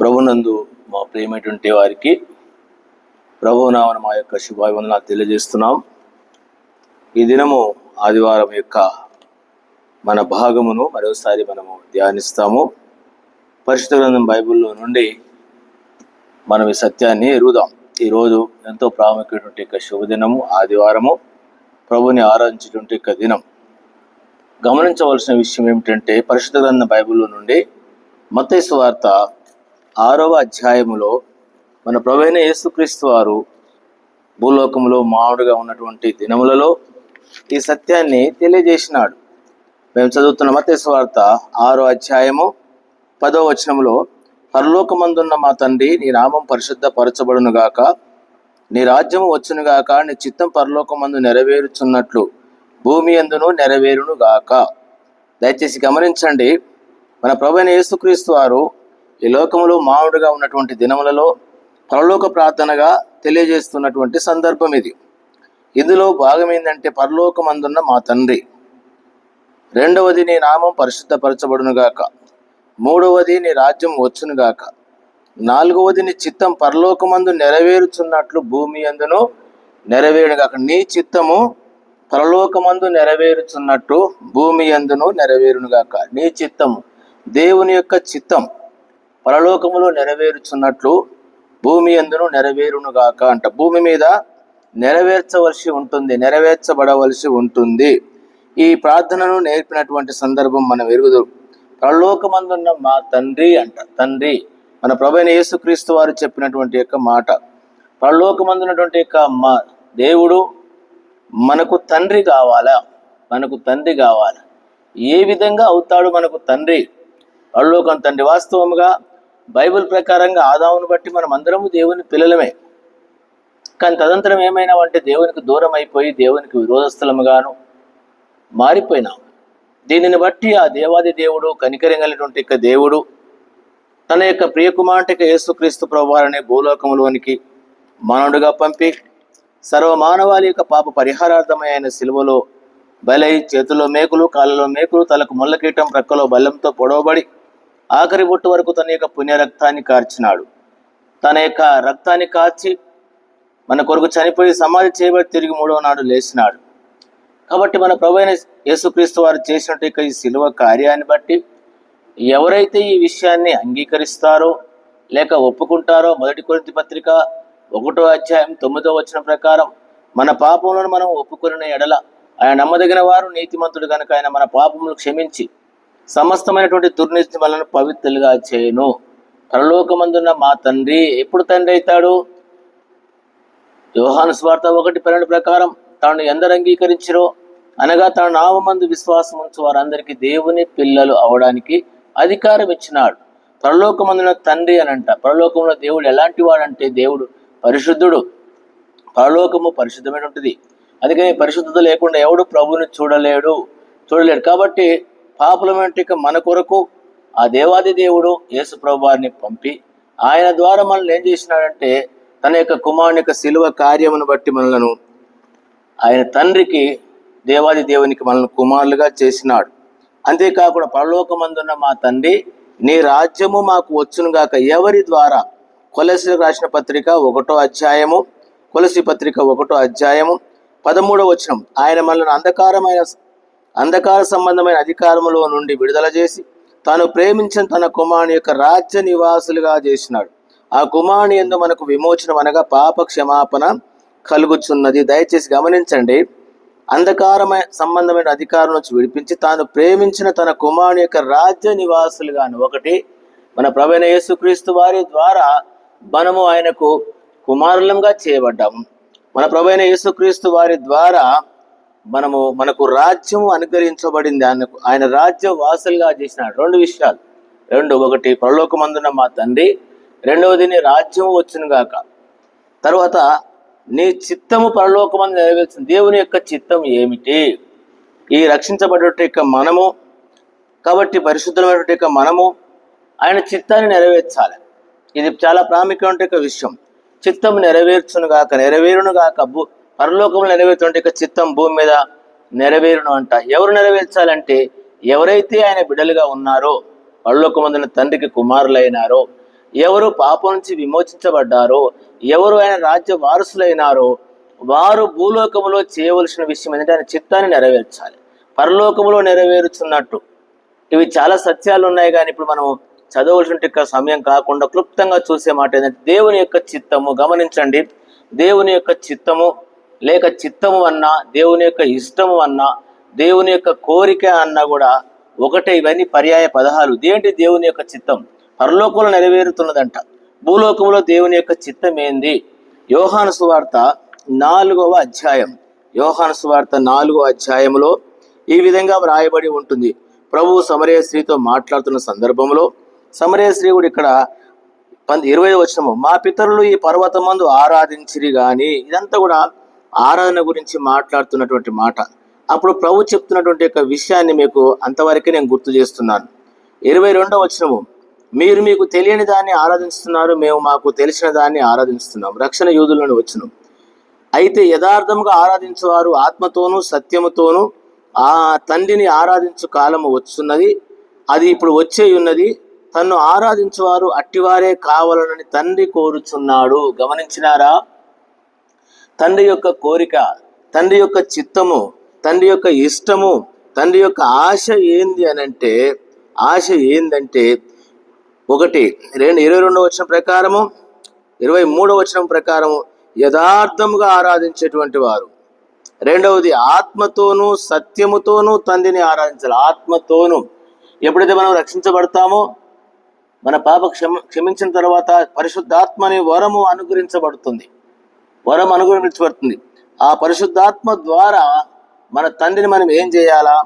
ప్రభునందు మా ప్రియమైనటువంటి వారికి ప్రభునామన మా యొక్క శుభాభివందనాలు తెలియజేస్తున్నాం. ఈ దినము ఆదివారం యొక్క మన భాగమును మరోసారి మనము ధ్యానిస్తాము. పరిశుద్ధ గ్రంథం బైబిల్లో నుండి మనం ఈ సత్యాన్ని ఎరుగుదాం. ఈరోజు ఎంతో ప్రాముఖ్యమైనటువంటి యొక్క శుభదినము ఆదివారము. ప్రభుని ఆరాధించేటువంటి యొక్క దినం. గమనించవలసిన విషయం ఏమిటంటే పరిశుద్ధ గ్రంథ బైబిల్లో నుండి మతేసు వార్త ఆరవ అధ్యాయములో మన ప్రవీణ యేసుక్రీస్తు వారు భూలోకంలో మామూలుగా ఉన్నటువంటి దినములలో ఈ సత్యాన్ని తెలియజేసినాడు. మేము చదువుతున్న మతేసు వార్త ఆరో అధ్యాయము పదో వచనములో పరలోకమందున్న మా తండ్రి నీ నామం పరిశుద్ధ పరచబడునుగాక నీ రాజ్యము వచ్చునుగాక నీ చిత్తం పరలోకమందు నెరవేరుచున్నట్లు భూమి ఎందును నెరవేరును గాక. దయచేసి గమనించండి మన ప్రభువైన యేసుక్రీస్తు వారు ఈ లోకములో మామూలుగా ఉన్నటువంటి దినములలో పరలోక ప్రార్థనగా తెలియజేస్తున్నటువంటి సందర్భం ఇది. ఇందులో భాగం ఏంటంటే పరలోకమందున్న మా తండ్రి. రెండవది నీ నామం పరిశుద్ధపరచబడును గాక. మూడవది నీ రాజ్యం వచ్చును గాక. నాలుగవది నీ చిత్తం పరలోకమందు నెరవేరుచున్నట్లు భూమి అందును నెరవేరును గాక. నీ చిత్తము పరలోకమందు నెరవేరుచున్నట్టు భూమి అందును నెరవేరును గాక. నీ చిత్తము దేవుని యొక్క చిత్తం పరలోకములో నెరవేరుచున్నట్లు భూమి అందును నెరవేరునుగాక అంట. భూమి మీద నెరవేర్చవలసి ఉంటుంది నెరవేర్చబడవలసి ఉంటుంది. ఈ ప్రార్థనను నేర్పినటువంటి సందర్భం మనం ఎరుగుదు. పరలోకమందున్న మా తండ్రి అంట తండ్రి. మన ప్రభైన యేసుక్రీస్తు వారు చెప్పినటువంటి యొక్క మాట. పరలోకమందున్నటువంటి యొక్క మా దేవుడు మనకు తండ్రి కావాలా? మనకు తండ్రి కావాలా? ఏ విధంగా అవుతాడు మనకు తండ్రి? పరలోకం తండ్రి. వాస్తవముగా బైబిల్ ప్రకారంగా ఆదామును బట్టి మనం అందరము దేవుని పిల్లలమే. కానీ తదంతరం ఏమైనా అంటే దేవునికి దూరం అయిపోయి దేవునికి విరోధస్థలముగాను మారిపోయినాం దీనిని బట్టి ఆ దేవాది దేవుడు కనికరింగలినటువంటి యొక్క దేవుడు తన యొక్క ప్రియకుమార్తెక యేసుక్రీస్తు ప్రభువారనే భూలోకములోనికి మానవుడిగా పంపి సర్వమానవాళి యొక్క పాప పరిహారార్థమైన సిలువలో బలై చేతిలో మేకులు కాళ్ళలో మేకులు తలకు ముళ్ళకీటం ప్రక్కలో బల్లంతో పొడవబడి ఆఖరి బొట్టు వరకు తన యొక్క పుణ్య రక్తాన్ని కార్చినాడు. తన యొక్క రక్తాన్ని కార్చి మన కొరకు చనిపోయి సమాధి చేయబడి తిరిగి మూడవ నాడు లేచినాడు. కాబట్టి మన ప్రభు యేసుక్రీస్తు వారు చేసినట్టు ఈ సిలువ కార్యాన్ని బట్టి ఎవరైతే ఈ విషయాన్ని అంగీకరిస్తారో లేక ఒప్పుకుంటారో మొదటి కొరింథీ పత్రిక ఒకటో అధ్యాయం తొమ్మిదో వచ్చిన ప్రకారం మన పాపములను మనం ఒప్పుకున్న ఎడల ఆయన నమ్మదగిన వారు నీతిమంతుడు కనుక ఆయన మన పాపములు క్షమించి సమస్తమైనటువంటి దుర్నీతి వలన పవిత్రులుగా చేయను. పరలోకమందున్న మా తండ్రి ఎప్పుడు తండ్రి అవుతాడు? యోహాను స్వార్థ ఒకటి పన్నెండు ప్రకారం తాను ఎందరు అంగీకరించరో? అనగా తన నామందు విశ్వాసం ఉంచు వారందరికీ దేవుని పిల్లలు అవడానికి అధికారం ఇచ్చినాడు. పరలోకమందున తండ్రి అని అంట పరలోకంలో దేవుడు ఎలాంటి వాడంటే దేవుడు పరిశుద్ధుడు. పరలోకము పరిశుద్ధమైనటువంటిది. అందుకని పరిశుద్ధత లేకుండా ఎవడు ప్రభువుని చూడలేడు. చూడలేడు. కాబట్టి పాపులమైన మన కొరకు ఆ దేవాది దేవుడు యేసు ప్రభు వారిని పంపి ఆయన ద్వారా మనల్ని ఏం చేసినాడంటే తన యొక్క కుమారుని యొక్క శిలువ కార్యమును బట్టి మనలను ఆయన తండ్రికి దేవాది దేవునికి మనల్ని కుమారులుగా చేసినాడు. అంతేకాకుండా పరలోకమందున్న మా తండ్రి నీ రాజ్యము మాకు వచ్చును గాక ఎవరి ద్వారా? కొలసి రాసిన పత్రిక ఒకటో అధ్యాయము కొలసి పత్రిక ఒకటో అధ్యాయము పదమూడవ వచనం. ఆయన మనల్ని అంధకారమైన అంధకార సంబంధమైన అధికారములో నుండి విడుదల చేసి తాను ప్రేమించిన తన కుమారుని యొక్క రాజ్య నివాసులుగా చేసినాడు. ఆ కుమారుని ఎందు మనకు విమోచనం అనగా పాప క్షమాపణ కలుగుచున్నది. దయచేసి గమనించండి అంధకారమైన సంబంధమైన అధికారం నుంచి విడిపించి తాను ప్రేమించిన తన కుమారుని యొక్క రాజ్య నివాసులుగాను ఒకటి మన ప్రవీణ యేసుక్రీస్తు వారి ద్వారా మనము ఆయనకు కుమారులంగా చేయబడ్డాము. మన ప్రవీణ యేసుక్రీస్తు వారి ద్వారా మనము మనకు రాజ్యము అనుగ్రహించబడింది. ఆయనకు ఆయన రాజ్య వాసులుగా చేసిన రెండు విషయాలు. రెండు ఒకటి పరలోకమందున మా తండ్రి. రెండవది నీ రాజ్యం వచ్చును గాక. తర్వాత నీ చిత్తము పరలోకమందు నెరవేర్చిన. దేవుని యొక్క చిత్తం ఏమిటి? ఈ రక్షించబడేట యొక్క మనము కాబట్టి పరిశుద్ధమైనటువంటి యొక్క మనము ఆయన చిత్తాన్ని నెరవేర్చాలి. ఇది చాలా ప్రాముఖ్యమైన విషయం. చిత్తం నెరవేర్చును గాక నెరవేరును గాక భూ పరలోకంలో నెరవేరుతుంటే యొక్క చిత్తం భూమి మీద నెరవేరును అంట. ఎవరు నెరవేర్చాలంటే ఎవరైతే ఆయన బిడ్డలుగా ఉన్నారో పరలోకమందున తండ్రికి కుమారులైనారో ఎవరు పాపం నుంచి విమోచించబడ్డారో ఎవరు ఆయన రాజ్య వారసులైనారో వారు భూలోకములో చేయవలసిన విషయం ఏంటంటే ఆయన చిత్తాన్ని నెరవేర్చాలి. పరలోకములో నెరవేరుచున్నట్టు. ఇవి చాలా సత్యాలు ఉన్నాయి కానీ ఇప్పుడు మనం చదవలసిన సమయం కాకుండా క్లుప్తంగా చూసే మాట ఏంటంటే దేవుని యొక్క చిత్తము. గమనించండి. దేవుని యొక్క చిత్తము లేక చిత్తము అన్నా దేవుని యొక్క ఇష్టము అన్నా దేవుని యొక్క కోరిక అన్నా కూడా ఒకటే ఇవన్నీ పర్యాయ పదహాలు. ఇదేంటి దేవుని యొక్క చిత్తం? పరలోకంలో నెరవేరుతున్నదంట. భూలోకంలో దేవుని యొక్క చిత్తం ఏంది యోహాను సువార్త నాలుగవ అధ్యాయం. యోహాను సువార్త నాలుగవ అధ్యాయంలో ఈ విధంగా వ్రాయబడి ఉంటుంది. ప్రభు సమరయ స్త్రీతో మాట్లాడుతున్న సందర్భంలో సమరయ స్త్రీ కూడా ఇక్కడ పంత ఇరవై వచనము మా పితరులు ఈ పర్వతమందు ఆరాధించిరి గాని ఇదంతా కూడా ఆరాధన గురించి మాట్లాడుతున్నటువంటి మాట. అప్పుడు ప్రభు చెప్తున్నటువంటి యొక్క విషయాన్ని మీకు అంతవరకే నేను గుర్తు చేస్తున్నాను. ఇరవై రెండవ వచనము మీరు మీకు తెలియని దాన్ని ఆరాధిస్తున్నారు మేము మాకు తెలిసిన దాన్ని ఆరాధిస్తున్నాం. రక్షణ యూదులను వచ్చును. అయితే యథార్థముగా ఆరాధించేవారు ఆత్మతోనూ సత్యముతోనూ ఆ తండ్రిని ఆరాధించు కాలము వచ్చున్నది. అది ఇప్పుడు వచ్చే ఉన్నది తన్ను ఆరాధించువారు అట్టివారే కావాలనని తండ్రి కోరుచున్నాడు. గమనించినారా? తండ్రి యొక్క కోరిక తండ్రి యొక్క చిత్తము తండ్రి యొక్క ఇష్టము తండ్రి యొక్క ఆశ ఏంది అని అంటే ఆశ ఏందంటే ఒకటి రెండు ఇరవై రెండవ వచనం ప్రకారము ఇరవై మూడవ వచనం ప్రకారము యథార్థముగా ఆరాధించేటువంటి వారు. రెండవది ఆత్మతోనూ సత్యముతోనూ తండ్రిని ఆరాధించాలి. ఆత్మతోనూ. ఎప్పుడైతే మనం రక్షించబడతామో మన పాప క్షమ క్షమించిన తర్వాత పరిశుద్ధాత్మ అనే వరము అనుగ్రహించబడుతుంది. వరం అనుగ్రహించబడుతుంది. ఆ పరిశుద్ధాత్మ ద్వారా మన తండ్రిని మనం ఏం చేయాలా?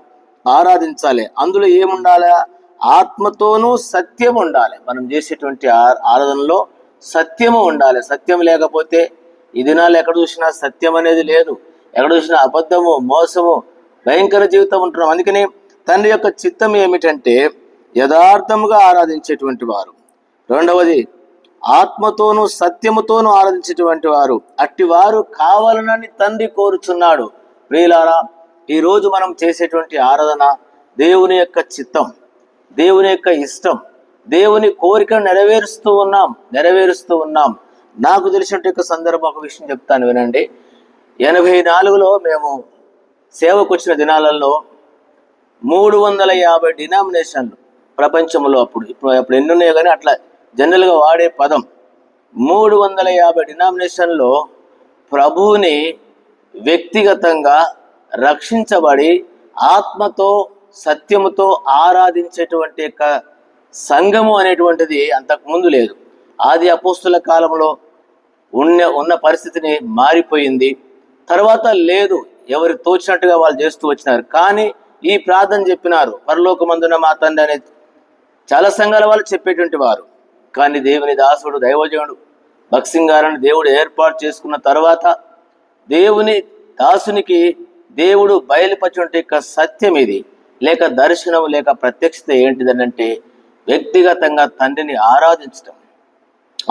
ఆరాధించాలి. అందులో ఏముండాలా? ఆత్మతోనూ సత్యం ఉండాలి. మనం చేసేటువంటి ఆ- ఆరాధనలో సత్యము ఉండాలి. సత్యం లేకపోతే ఈ దినాలు ఎక్కడ చూసినా సత్యం అనేది లేదు. ఎక్కడ చూసినా అబద్ధము మోసము భయంకర జీవితం ఉంటున్నాం అందుకని తండ్రి యొక్క చిత్తం ఏమిటంటే యథార్థముగా ఆరాధించేటువంటి వారు. రెండవది ఆత్మతోనూ సత్యముతోనూ ఆరాధించేటువంటి వారు. అట్టి వారు కావాలనని తండ్రి కోరుచున్నాడు. ప్రియులారా ఈరోజు మనం చేసేటువంటి ఆరాధన దేవుని యొక్క చిత్తం దేవుని యొక్క ఇష్టం దేవుని కోరికను నెరవేరుస్తూ ఉన్నాం నెరవేరుస్తూ ఉన్నాం. నాకు తెలిసినట్టు యొక్క సందర్భం ఒక విషయం చెప్తాను వినండి. ఎనభై నాలుగులో మేము సేవకు వచ్చిన దినాలలో మూడు వందల యాభై డినామినేషన్లు ప్రపంచంలో అప్పుడు. ఇప్పుడు అప్పుడు ఎన్ని ఉన్నాయో కానీ అట్లా జనరల్గా వాడే పదం మూడు వందల యాభై డినామినేషన్లో ప్రభువుని వ్యక్తిగతంగా రక్షించబడి ఆత్మతో సత్యముతో ఆరాధించేటువంటి యొక్క సంఘము అనేటువంటిది అంతకుముందు లేదు. ఆది అపోస్తుల కాలంలో ఉన్న ఉన్న పరిస్థితిని మారిపోయింది. తర్వాత లేదు ఎవరు తోచినట్టుగా వాళ్ళు చేస్తూ వచ్చినారు. కానీ ఈ ప్రార్థన చెప్పినారు పరలోకమందున మా తండ్రి అనే చాలా సంఘాల వాళ్ళు చెప్పేటువంటి వారు. కానీ దేవుని దాసుడు దైవజనుడు భక్సింగారని దేవుడు ఏర్పాటు చేసుకున్న తర్వాత దేవుని దాసునికి దేవుడు బయలుపరిచినటువంటి యొక్క సత్యం ఇది. లేక దర్శనం లేక ప్రత్యక్షత ఏంటిదనంటే వ్యక్తిగతంగా తండ్రిని ఆరాధించటం.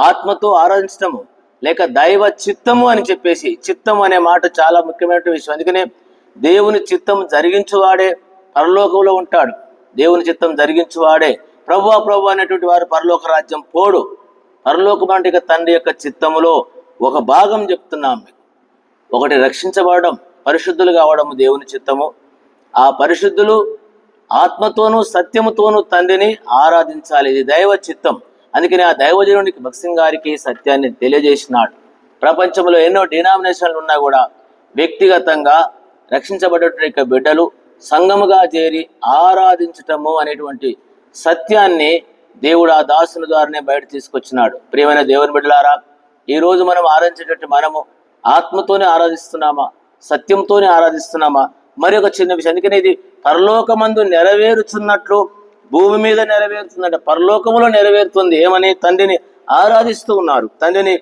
ఆత్మతో ఆరాధించటము లేక దైవ చిత్తము అని చెప్పేసి చిత్తం అనే మాట చాలా ముఖ్యమైన విషయం. అందుకనే దేవుని చిత్తం జరిగించువాడే పరలోకంలో ఉంటాడు. దేవుని చిత్తం జరిగించువాడే ప్రభు ప్రభు అనేటువంటి వారు పరలోక రాజ్యం పోడు. పరలోకమంటిక తండ్రి యొక్క చిత్తములో ఒక భాగం చెప్తున్నాం మీకు. ఒకటి రక్షించబడడం పరిశుద్ధులు కావడం దేవుని చిత్తము. ఆ పరిశుద్ధులు ఆత్మతోనూ సత్యముతోనూ తండ్రిని ఆరాధించాలి. ఇది దైవ చిత్తం. అందుకని ఆ దైవజనునికి భక్సింగ్ గారికి సత్యాన్ని తెలియజేసినాడు. ప్రపంచంలో ఎన్నో డినామినేషన్లు ఉన్నా కూడా వ్యక్తిగతంగా రక్షించబడేటువంటి యొక్క బిడ్డలు సంఘముగా చేరి ఆరాధించటము అనేటువంటి సత్యాన్ని దేవుడు ఆ దాసుని ద్వారానే బయట తీసుకొచ్చినాడు. ప్రియమైన దేవుని బిడ్డలారా ఈ రోజు మనం ఆరాధించేటట్టు మనము ఆత్మతోనే ఆరాధిస్తున్నామా? సత్యంతోనే ఆరాధిస్తున్నామా? మరి ఒక చిన్న విషయం. అందుకనే ఇది పరలోకమందు నెరవేరుచున్నట్లు భూమి మీద నెరవేరుతుందంట పరలోకములో నెరవేరుతుంది. ఏమని? తండ్రిని ఆరాధిస్తూ ఉన్నారు. తండ్రిని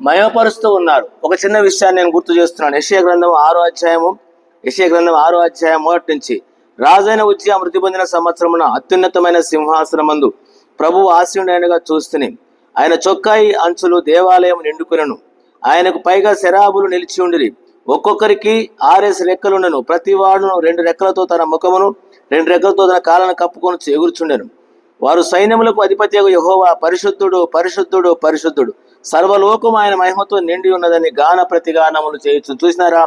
మయపరుస్తూ ఉన్నారు. ఒక చిన్న విషయాన్ని నేను గుర్తు చేస్తున్నాను. యశయ గ్రంథం ఆరో అధ్యాయము యశయ గ్రంథం ఆరో అధ్యాయం మొదటి నుంచి. రాజైన వచ్చి ఆ మృతి పొందిన సంవత్సరమున అత్యున్నతమైన సింహాసనమందు ప్రభు ఆశీనుడైనగా చూస్తుని ఆయన చొక్కాయి అంచులు దేవాలయం నిండుకునను. ఆయనకు పైగా శరాబులు నిలిచి ఉండిరి. ఒక్కొక్కరికి ఆర్ఎస్ రెక్కలుండను. ప్రతి వాడును రెండు రెక్కలతో తన ముఖమును రెండు రెక్కలతో తన కాళ్ళను కప్పుకొని ఎగురుచుండెను. వారు సైన్యములకు అధిపతి యహోవా పరిశుద్ధుడు పరిశుద్ధుడు పరిశుద్ధుడు. సర్వలోకం ఆయన మహిమతో నిండి ఉన్నదని గాన ప్రతిగానములు చేయొచ్చు చూసినారా?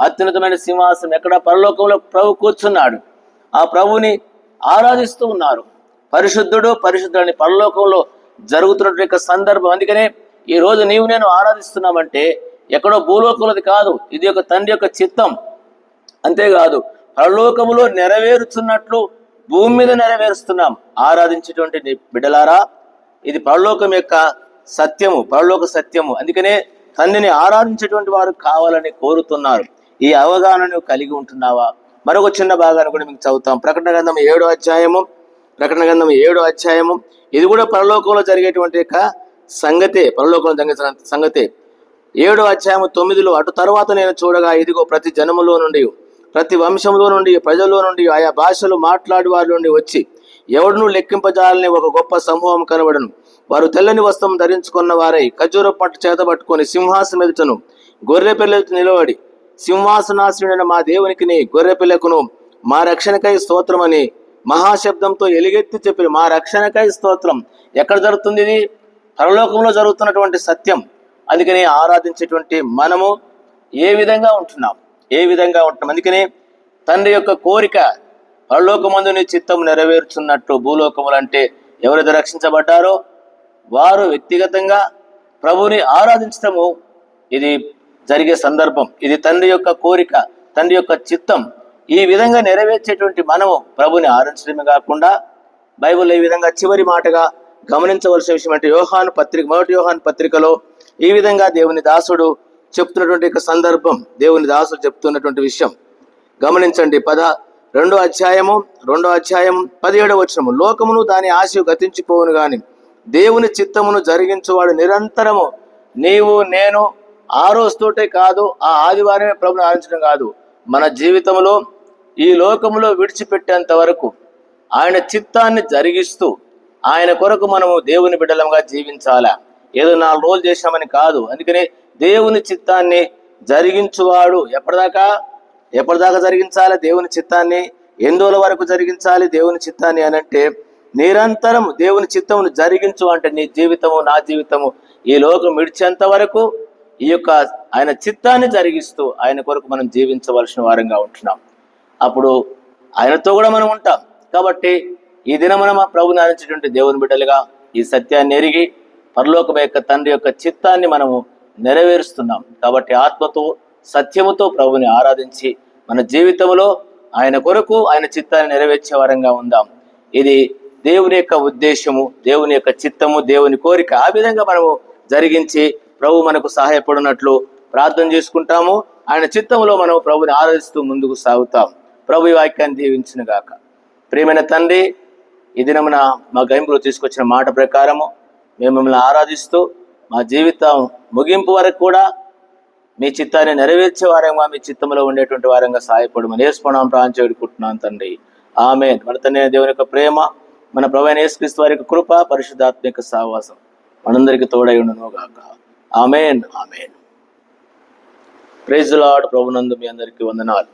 అత్యున్నతమైన సింహాసనం ఎక్కడ? పరలోకంలో ప్రభు కూర్చున్నాడు. ఆ ప్రభుని ఆరాధిస్తూ ఉన్నారు. పరిశుద్ధుడు పరిశుద్ధుడని పరలోకంలో జరుగుతున్నటువంటి యొక్క సందర్భం. అందుకనే ఈ రోజు నీవు నేను ఆరాధిస్తున్నామంటే ఎక్కడో భూలోకంలోది కాదు. ఇది ఒక తండ్రి యొక్క చిత్తం. అంతేకాదు పరలోకములో నెరవేరుచున్నట్లు భూమి మీద నెరవేరుస్తున్నాం. ఆరాధించేటువంటి బిడలారా బిడ్డలారా ఇది పరలోకం యొక్క సత్యము పరలోక సత్యము. అందుకనే తండ్రిని ఆరాధించేటువంటి వారు కావాలని కోరుతున్నారు. ఈ అవగాహన కలిగి ఉంటున్నావా? మరొక చిన్న భాగాన్ని కూడా మీకు చదువుతాం. ప్రకటన గ్రంథం ఏడో అధ్యాయము ప్రకటన గ్రంథం ఏడో అధ్యాయము. ఇది కూడా పరలోకంలో జరిగేటువంటి యొక్క సంగతే పరలోకంలో జరిగే సంగతే. ఏడో అధ్యాయము తొమ్మిదిలో అటు తర్వాత నేను చూడగా ఇదిగో ప్రతి జనములో నుండి ప్రతి వంశంలో నుండి ప్రజల్లో నుండి ఆయా భాషలు మాట్లాడి వారి నుండి వచ్చి ఎవడును లెక్కింపజాలని ఒక గొప్ప సమూహం కనబడను. వారు తెల్లని వస్త్రం ధరించుకున్న వారై ఖజూర పట్టు చేత పట్టుకొని సింహాసం ఎదుటను గొర్రె పిల్లలు నిలబడి సింహాసనాశ్రుడైన మా దేవునికి గొర్రెపిల్లకును మా రక్షణకై స్తోత్రమని మహాశబ్దంతో ఎలుగెత్తి చెప్పిన మా రక్షణకై స్తోత్రం. ఎక్కడ జరుగుతుంది ఇది? పరలోకంలో జరుగుతున్నటువంటి సత్యం. అందుకని ఆరాధించేటువంటి మనము ఏ విధంగా ఉంటున్నాం? ఏ విధంగా ఉంటున్నాం? అందుకని తండ్రి యొక్క కోరిక పరలోకమందు నీ చిత్తం నెరవేర్చున్నట్టు భూలోకములు అంటే ఎవరైతే రక్షించబడ్డారో వారు వ్యక్తిగతంగా ప్రభుని ఆరాధించటము ఇది జరిగే సందర్భం. ఇది తండ్రి యొక్క కోరిక తండ్రి యొక్క చిత్తం. ఈ విధంగా నెరవేర్చేటువంటి మనము ప్రభుని ఆరాధించడమే కాకుండా బైబిల్ ఈ విధంగా చివరి మాటగా గమనించవలసిన విషయం అంటే యోహాను పత్రిక మొదటి యోహాను పత్రికలో ఈ విధంగా దేవుని దాసుడు చెప్తున్నటువంటి ఒక సందర్భం దేవుని దాసుడు చెప్తున్నటువంటి విషయం. గమనించండి పద రెండో అధ్యాయము రెండో అధ్యాయం పదిహేడవ వచనము. లోకమును దాని ఆశ గతించిపోవును గాని దేవుని చిత్తమును జరిగించువాడు నిరంతరము నీవు నేను ఆ రోజుతోటే కాదు ఆ ఆదివారమే ప్రభుని ఆరాధించడం కాదు. మన జీవితంలో ఈ లోకములో విడిచిపెట్టేంత వరకు ఆయన చిత్తాన్ని జరిగిస్తూ ఆయన కొరకు మనము దేవుని బిడ్డలంగా జీవించాలా? ఏదో నాలుగు రోజులు చేశామని కాదు. అందుకని దేవుని చిత్తాన్ని జరిగించువాడు ఎప్పటిదాకా? ఎప్పటిదాకా జరిగించాలి దేవుని చిత్తాన్ని? ఎందువల వరకు జరిగించాలి దేవుని చిత్తాన్ని అని అంటే నిరంతరం దేవుని చిత్తమును జరిగించు అంటే నీ జీవితము నా జీవితము ఈ లోకం విడిచేంత వరకు ఈ యొక్క ఆయన చిత్తాన్ని జరిగిస్తూ ఆయన కొరకు మనం జీవించవలసిన వారంగా ఉంటున్నాం. అప్పుడు ఆయనతో కూడా మనం ఉంటాం. కాబట్టి ఈ దినమున మనం ప్రభుని ఆరాధించేటువంటి దేవుని బిడ్డలుగా ఈ సత్యాన్ని ఎరిగి పరలోకం యొక్క తండ్రి యొక్క చిత్తాన్ని మనము నెరవేరుస్తున్నాం. కాబట్టి ఆత్మతో సత్యముతో ప్రభుని ఆరాధించి మన జీవితంలో ఆయన కొరకు ఆయన చిత్తాన్ని నెరవేర్చే వారంగా ఉందాం. ఇది దేవుని యొక్క ఉద్దేశము దేవుని యొక్క చిత్తము దేవుని కోరిక ఆ విధంగా మనము జరిగించి ప్రభు మనకు సహాయపడినట్లు ప్రార్థన చేసుకుంటాము. ఆయన చిత్తంలో మనం ప్రభుని ఆరాధిస్తూ ముందుకు సాగుతాం. ప్రభు ఈ వాక్యాన్ని దీవించిన గాక. ప్రియమైన తండ్రి ఈ దినమున మా గైంపులో తీసుకొచ్చిన మాట ప్రకారము మేము మిమ్మల్ని ఆరాధిస్తూ మా జీవితం ముగింపు వరకు కూడా మీ చిత్తాన్ని నెరవేర్చే వారంగా మీ చిత్తంలో ఉండేటువంటి వారంగా సహాయపడమని వేసుకున్నాం ప్రాణం చేడుకుంటున్నాను తండ్రి. ఆమె మన తండ్రి దేవుని యొక్క ప్రేమ మన ప్రవైన యేసుక్రీస్తు వారి యొక్క కృప పరిశుద్ధాత్మిక సహవాసం మనందరికీ తోడై ఉండును గాక. ఆమెన్ ఆమెన్ ప్రైజ్ లాడ్ ప్రభునందు మీ అందరికీ వందనాలు